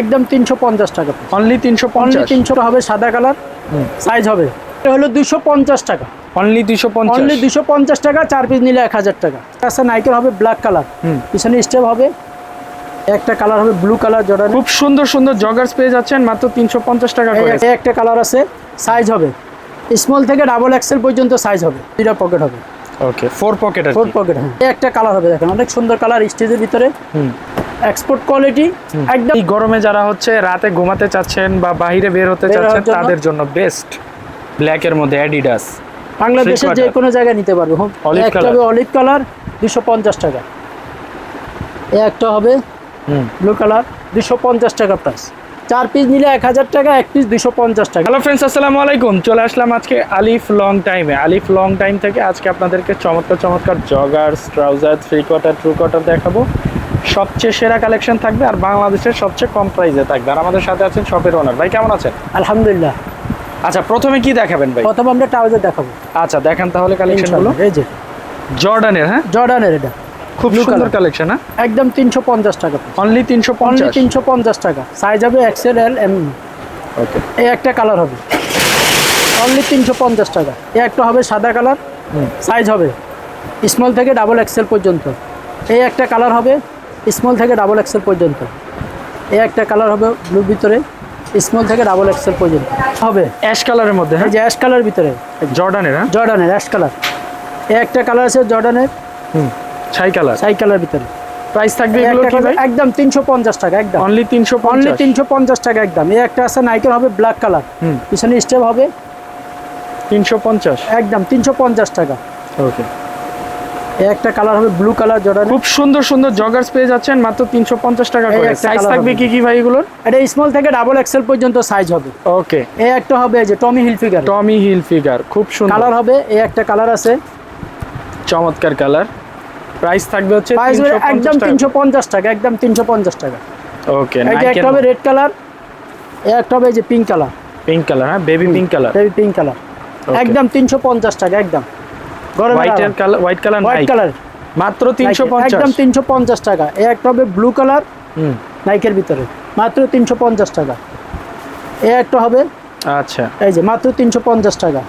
একদম তিনশো পঞ্চাশ টাকা অনলি তিনশো অনলি তিনশো হবে সাদা কালার সাইজ হবে। এটা হলো দুশো পঞ্চাশ টাকা। অনলি দুশো পঞ্চাশ? অনলি দুশো পঞ্চাশ টাকা চার পিস নিলে এক হাজার টাকা। আচ্ছা নাইকেল হবে ব্ল্যাক কালার হুম। পিছনে স্টেপ হবে একটা কালার হবে ব্লু কালার জর্ডান খুব সুন্দর সুন্দর জগার্স পেয়ে যাচ্ছেন মাত্র তিনশো পঞ্চাশ টাকা করে। একটা কালার আছে সাইজ হবে। স্মল থেকে ডাবল এক্সেল পর্যন্ত সাইজ হবে। দুইটা পকেট হবে। Okay four pocket four pocket হ্যাঁ। একটা কালার হবে দেখেন অনেক সুন্দর কালার স্টেজের ভিতরে। হুম। এক্সপোর্ট কোয়ালিটি একদম গরমে যারা হচ্ছে রাতে ঘুমাতে চাচ্ছেন বা বাইরে বের হতে চাচ্ছেন তাদের জন্য বেস্ট ব্ল্যাকের মধ্যে অ্যাডিডাস বাংলাদেশের যে কোনো জায়গায় নিতে পারবে। একটা। হবে অলিভ কালার দুশো পঞ্চাশ টাকা। এই একটা হবে ব্লু কালার দুশো পঞ্চাশ টাকা প্রাইস চার পিস নিলে এক হাজার টাকা এক পিস দুশো পঞ্চাশ টাকা। হ্যালো ফ্রেন্ডস আসসালামু আলাইকুম। চলে আসলাম আজকে আলিফ লং টাইমে আলিফ লং টাইম থেকে আজকে আপনাদেরকে চমৎকার চমৎকার joggers trouser three quarter three quarter দেখাবো। সবচেয়ে সেরা কালেকশন থাকবে আর বাংলাদেশের সবচেয়ে কম প্রাইসে থাকবে। আর আমাদের সাথে আছেন শপের ওনার ভাই কেমন আছেন? আলহামদুলিল্লাহ। আচ্ছা প্রথমে কি দেখাবেন ভাই? প্রথমে আমরা ট্রাউজার দেখাবো। আচ্ছা দেখেন তাহলে কালেকশনগুলো। এই যে। জর্ডানের হ্যাঁ? জর্ডানের এটা। খুব সুন্দর কালেকশন হ্যাঁ? একদম তিনশো পঞ্চাশ টাকা অনলি তিনশো অনলি তিনশো পঞ্চাশ টাকা। সাইজ হবে এক্সেল এল এম ওকে এই একটা কালার হবে। অনলি তিনশো পঞ্চাশ টাকা। এই একটা হবে সাদা কালার। সাইজ হবে। স্মল থেকে ডাবল এক্সেল পর্যন্ত। এই একটা কালার হবে স্মল থেকে ডাবল এক্সেল পর্যন্ত। এই একটা কালার হবে ব্লু ভিতরে স্মল থেকে ডাবল এক্সেল পর্যন্ত। হবে। অ্যাশ কালারের মধ্যে হ্যাঁ? যে অ্যাশ কালার ভিতরে। জর্ডানের হ্যাঁ? জর্ডানের অ্যাশ কালার এই একটা কালার আছে জর্ডানের হুম ছাই কালার সাই কালার ভিতরে। প্রাইস থাকবে এগুলো কি ভাই? একদম তিনশো পঞ্চাশ টাকা একদম। অনলি তিনশো অনলি পঞ্চাশ তিনশো পঞ্চাশ টাকা একদম। এই একটা আছে নাইকেল হবে ব্ল্যাক কালার হুম। পিছনে স্টেপ হবে তিনশো পঞ্চাশ। একদম তিনশো পঞ্চাশ টাকা। ওকে একটা কালার হবে ব্লু কালার জর্ডান। খুব সুন্দর সুন্দর জগার্স পেয়ে যাচ্ছেন মাত্র তিনশো পঞ্চাশ টাকা করে। সাইজ থাকবে কি কি ভাই এগুলোর? এটা স্মল থেকে ডাবল এক্সেল পর্যন্ত সাইজ হবে। ওকে এই একটা হবে এই যে Tommy Hilfiger Tommy Hilfiger খুব সুন্দর। কালার হবে এই একটা কালার আছে। চমৎকার কালার। প্রাইস থাকবে হচ্ছে একদম তিনশো পঞ্চাশ টাকা একদম তিনশো পঞ্চাশ টাকা। ওকে যে একটা হবে রেড কালার এই একটা হবে এই যে পিঙ্ক কালার। পিঙ্ক কালার হ্যাঁ baby pink colour. Baby pink colour একদম তিনশো পঞ্চাশ টাকা একদম। White colour white colour white colour মাত্র পঞ্চাশ একদম তিনশো পঞ্চাশ টাকা। এই একটা হবে ব্লু কালার হুম। নাইকের ভিতরে। মাত্র তিনশো পঞ্চাশ টাকা। এই একটা হবে আচ্ছা। এই যে মাত্র তিনশো পঞ্চাশ টাকা।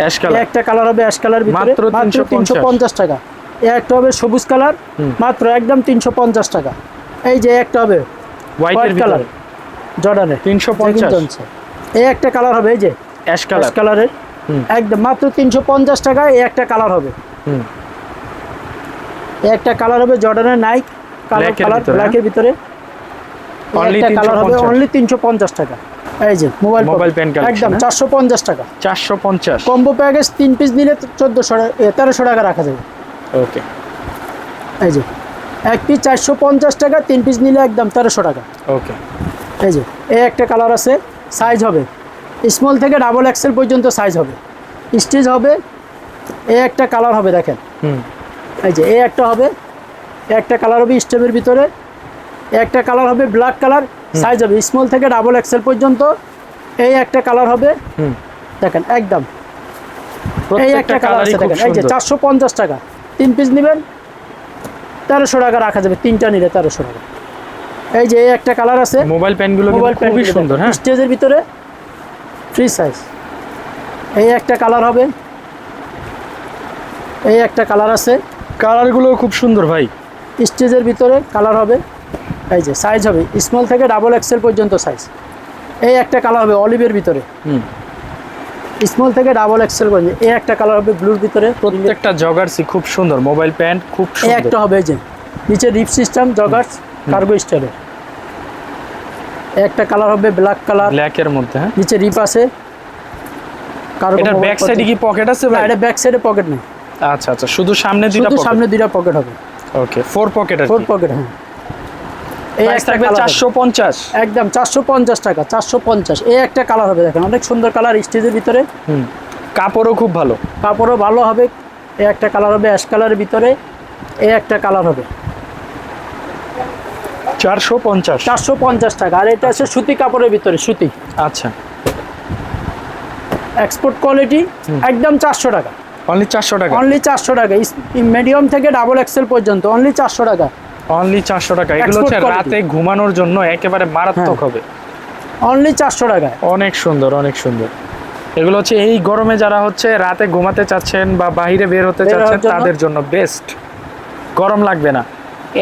অ্যাশ কালার একটা কালার হবে অ্যাশ কালার ভিতরে মাত্র মাত্র 350 তিনশো পঞ্চাশ টাকা। এই একটা হবে সবুজ কালার হুম। মাত্র একদম তিনশো পঞ্চাশ টাকা। এই যে একটা হবে হোয়াইট কালার জর্ডানের 350 এই একটা কালার হবে এই যে অ্যাশ কালার কালার কালারের। একদম মাত্র তিনশো পঞ্চাশ টাকা এই একটা কালার হবে। হুম। এই একটা কালার হবে জর্ডানের নাইক কালার ব্ল্যাকের ভিতরে। একটা কালার হবে 350 অনলি তিনশো পঞ্চাশ টাকা। এই যে মোবাইল pen collection, একদম হ্যাঁ? চারশো পঞ্চাশ টাকা। চারশো পঞ্চাশ। কম্বো প্যাকেজ তিন পিস নিলে চোদ্দোশো তেরোশো টাকা রাখা যাবে। ওকে এই যে এক পিস চারশো পঞ্চাশ টাকা তিন পিস নিলে একদম তেরোশো টাকা। ওকে এই যে এই একটা কালার আছে সাইজ হবে স্মল থেকে ডাবল এক্সেল পর্যন্ত সাইজ হবে। স্টিচ হবে এই একটা কালার হবে দেখেন। হুম। এই যে এই একটা হবে একটা কালার হবে স্টেপের ভিতরে একটা কালার হবে ব্ল্যাক কালার সাইজ হবে। স্মল থেকে ডাবল এক্সেল পর্যন্ত এই একটা কালার হবে। হুম। দেখেন একদম। এই একটা কালার আছে দেখেন। এই যে চারশো পঞ্চাশ টাকা। তিন পিস নেবেন তেরোশো টাকা রাখা যাবে। তিনটা নিলে তেরোশো টাকা। এই যে এই একটা কালার আছে। মোবাইল প্যান্টগুলো মোবাইল খুবই সুন্দর হ্যাঁ। স্টেজের ভিতরে ফ্রি সাইজ এই একটা কালার হবে। এই একটা কালার আছে। কালারগুলো খুব সুন্দর ভাই। স্টেজের ভিতরে কালার হবে। এই যে সাইজ হবে। স্মল থেকে ডাবল এক্সেল পর্যন্ত সাইজ এই একটা কালার হবে অলিভের ভিতরে। হুম। স্মল থেকে ডাবল এক্সেল পর্যন্ত। এই একটা কালার হবে ব্লুর ভিতরে। প্রত্যেকটা জগার্সি খুব সুন্দর। মোবাইল প্যান্ট খুব এই একটা হবে এই যে। নিচে রিপ সিস্টেম জগার্স কার্গো স্টাইলের একটা কালার হবে ব্ল্যাক কালার ব্ল্যাক এর মধ্যে হ্যাঁ। নিচে রিপ আছে। এটার ব্যাক সাইডে কি পকেট আছে ভাই? এটা ব্যাক সাইডে পকেট নেই। আচ্ছা আচ্ছা শুধু সামনে দুইটা পকেট সামনে দুইটা পকেট হবে। ওকে ফোর পকেট আর ফোর পকেট হ্যাঁ। এই একটা থাকবে কালার চারশো পঞ্চাশ। একদম চারশো পঞ্চাশ টাকা চারশো পঞ্চাশ। এই একটা কালার হবে দেখেন অনেক সুন্দর কালার স্টেজের ভিতরে। হুম কাপড়ও খুব ভালো। কাপড়ও ভালো হবে। এই একটা কালার হবে অ্যাশ কালারের ভিতরে। এই একটা কালার হবে। চারশো পঞ্চাশ। চারশো পঞ্চাশ টাকা। আর এটা আছে সুতি কাপড়ের ভিতরে সুতি। আচ্ছা। এক্সপোর্ট কোয়ালিটি একদম চারশো টাকা। অনলি চারশো টাকা? অনলি চারশো টাকা। মিডিয়াম থেকে ডাবল এক্সেল পর্যন্ত অনলি চারশো টাকা। অনলি চারশো টাকা। এগুলো হচ্ছে রাতে ঘুমানোর জন্য একেবারে মারাত্মক হ্যাঁ। হবে। অনলি চারশো টাকায়। অনেক সুন্দর অনেক সুন্দর। এগুলো হচ্ছে এই গরমে যারা হচ্ছে রাতে ঘুমাতে চাচ্ছেন বা বাইরে বের হতে চাচ্ছেন তাদের জন্য বেস্ট গরম লাগবে না।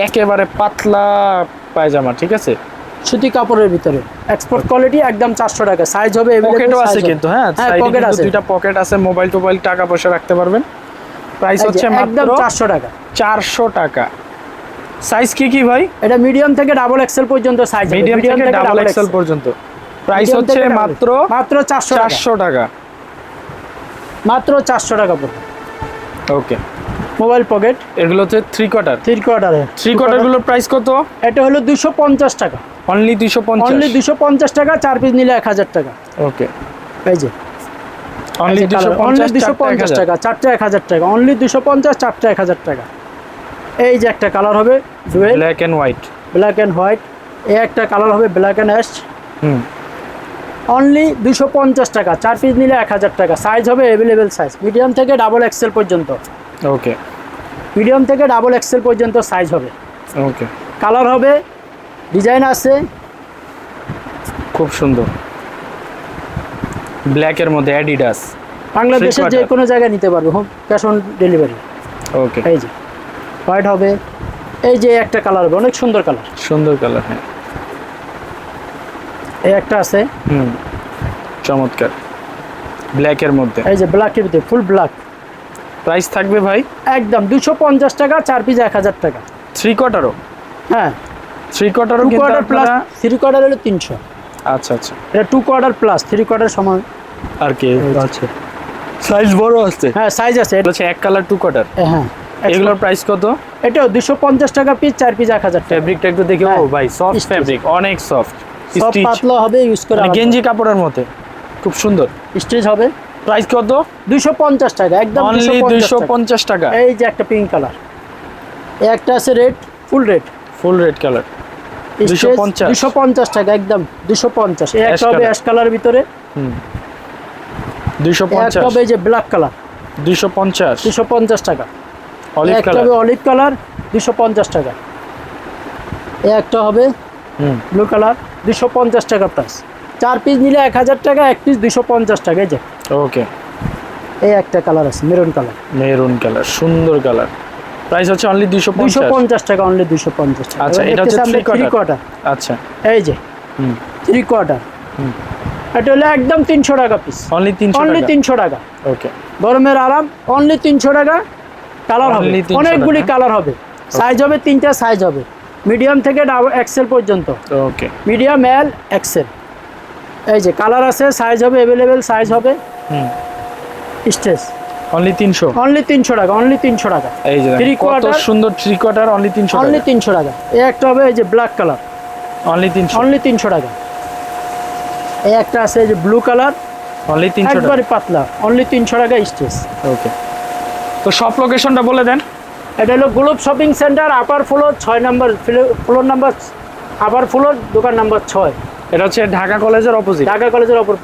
একেবারে পাতলা পায়জামা ঠিক আছে? সুতি কাপড়ের ভিতরে। এক্সপোর্ট কোয়ালিটি একদম চারশো টাকা। সাইজ হবে পকেটও আছে কিন্তু হ্যাঁ? হ্যাঁ পকেট আছে। দুইটা পকেট আছে মোবাইল টোবাইল টাকা পয়সা রাখতে পারবেন। প্রাইস হচ্ছে একদম মাত্র চারশো টাকা। চারশো টাকা। সাইজ কি কি ভাই? এটা মিডিয়াম থেকে ডাবল এক্সেল পর্যন্ত সাইজ মিডিয়াম থেকে ডাবল এক্সেল পর্যন্ত। প্রাইস হচ্ছে মাত্র মাত্র চারশো টাকা। চারশো টাকা। মাত্র চারশো টাকা পড়বে। Okay mobile pocket. এগুলো হচ্ছে থ্রি কোয়ার্টার থ্রি কোয়ার্টারে থ্রি কোয়ার্টারগুলোর প্রাইস কত? এটা হলো দুশো পঞ্চাশ টাকা। অনলি দুশো পঞ্চাশ। অনলি দুশো পঞ্চাশ টাকা চার পিস নিলে এক হাজার টাকা। ওকে এই যে। অনলি দুশো অনলি দুশো পঞ্চাশ টাকা চারটে এক হাজার টাকা। অনলি দুশো পঞ্চাশ চারটে এক হাজার টাকা। এই যে একটা কালার হবে black and white black and white এই একটা কালার হবে ব্ল্যাক অ্যান্ড অ্যাশ হুম। অনলি দুশো পঞ্চাশ টাকা চার পিস নিলে এক হাজার টাকা। সাইজ হবে অ্যাভেলেবেল সাইজ মিডিয়াম থেকে ডাবল এক্সেল পর্যন্ত। ওকে মিডিয়াম থেকে ডাবল এক্সেল পর্যন্ত সাইজ হবে। ওকে কালার হবে ডিজাইন আছে। খুব সুন্দর। ব্ল্যাকের মধ্যে অ্যাডিডাস বাংলাদেশের যে কোনো জায়গায় নিতে পারবে home cash on delivery okay এই যে হোয়াইট হবে এই যে একটা কালার হবে অনেক সুন্দর কালার সুন্দর কালার হ্যাঁ। এই একটা আছে। হুম চমৎকার। ব্ল্যাকের মধ্যে। এই যে ব্ল্যাকের ভিতরে ফুল ব্ল্যাক প্রাইস থাকবে ভাই? একদম দুশো পঞ্চাশ টাকা চার পিস এক হাজার টাকা। থ্রি কোয়ার্টারও হ্যাঁ। থ্রি কোয়ার্টারও কোয়ার্টার প্লাস থ্রি কোয়ার্টার হলো তিনশো। আচ্ছা আচ্ছা। এটা two quarter plus three quarter সমান। আর কি? আছে সাইজ বড় আছে। হ্যাঁ সাইজ আছে। এটা হচ্ছে এক কালার টু কোয়ার্টার হ্যাঁ। এগুলোর প্রাইস কত? এটাও দুশো পঞ্চাশ টাকা পিস চার পিস এক হাজার টাকা। ফেব্রিকটা একটু দেখি ও হ্যাঁ, ভাই সফট। ফেব্রিক অনেক সফট সব পাতলা হবে ইউজ করা মানে গেঞ্জি কাপড়ের মধ্যে। খুব সুন্দর। স্টিচ হবে। প্রাইস কত? দুশো পঞ্চাশ টাকা একদম অনলি দুইশো 250 পঞ্চাশ টাকা। এই যে একটা পিঙ্ক কালার একটা আছে red full red full red colour 250 দুশো পঞ্চাশ। টাকা একদম দুশো পঞ্চাশ। এই একটা হবে। অ্যাশ কালার ভিতরে। হুম। দুইশো এই একটা পঞ্চাশ। হবে এই যে ব্ল্যাক কালার দুইশো পঞ্চাশ। দুশো পঞ্চাশ টাকা। অলিভ কালার একটা হবে অলিভ কালার দুশো পঞ্চাশ টাকা। এই একটা হবে হুম। ব্লু কালার দুশো পঞ্চাশ টাকা প্রাইস চার পিস নিলে এক হাজার টাকা এক পিস দুশো পঞ্চাশ টাকা এই যে। ওকে এই একটা কালার আছে মেরুন কালার মেরুন কালার সুন্দর কালার প্রাইস হচ্ছে অনলি দুইশো দুশো পঞ্চাশ? পঞ্চাশ টাকা অনলি দুশো পঞ্চাশ টাকা। আচ্ছা, এটা হচ্ছে দেখতেছি থ্রি কোয়ার্টার আচ্ছা। এই যে হুম। থ্রি কোয়ার্টার হুম। এটা হলো একদম তিনশো টাকা পিস অনলি তিনশো অনলি টাকা? তিনশো টাকা। ওকে গরমের আরাম অনলি তিনশো টাকা কালার হবে। অনেকগুলি কালার হবে। সাইজ হবে তিনটা সাইজ হবে। মিডিয়াম থেকে এক্সেল পর্যন্ত। ওকে মিডিয়াম এল এক্সেল এই যে কালার আছে সাইজ হবে অ্যাভেলেবেল সাইজ হবে। হুম। স্টেজ অনলি তিনশো? অনলি তিনশো টাকা অনলি তিনশো টাকা। এই যে কত quarter। সুন্দর থ্রি কোয়ার্টার অনলি তিনশো অনলি টাকা। তিনশো টাকা। এই একটা হবে এই যে ব্ল্যাক কালার অনলি তিনশো। অনলি তিনশো টাকা। এই একটা আছে এই যে ব্লু কালার অনলি তিনশো টাকা। একবারে পাতলা। অনলি তিনশো টাকা স্টেজ ওকে তো সব লোকেশনটা বলে দেন। এটা হলো Globe Shopping Centre upper floor ছয় number floor number upper floor দোকান নাম্বার ছয়। এটা হচ্ছে ঢাকা কলেজের অপোজিট ঢাকা কলেজের অপর।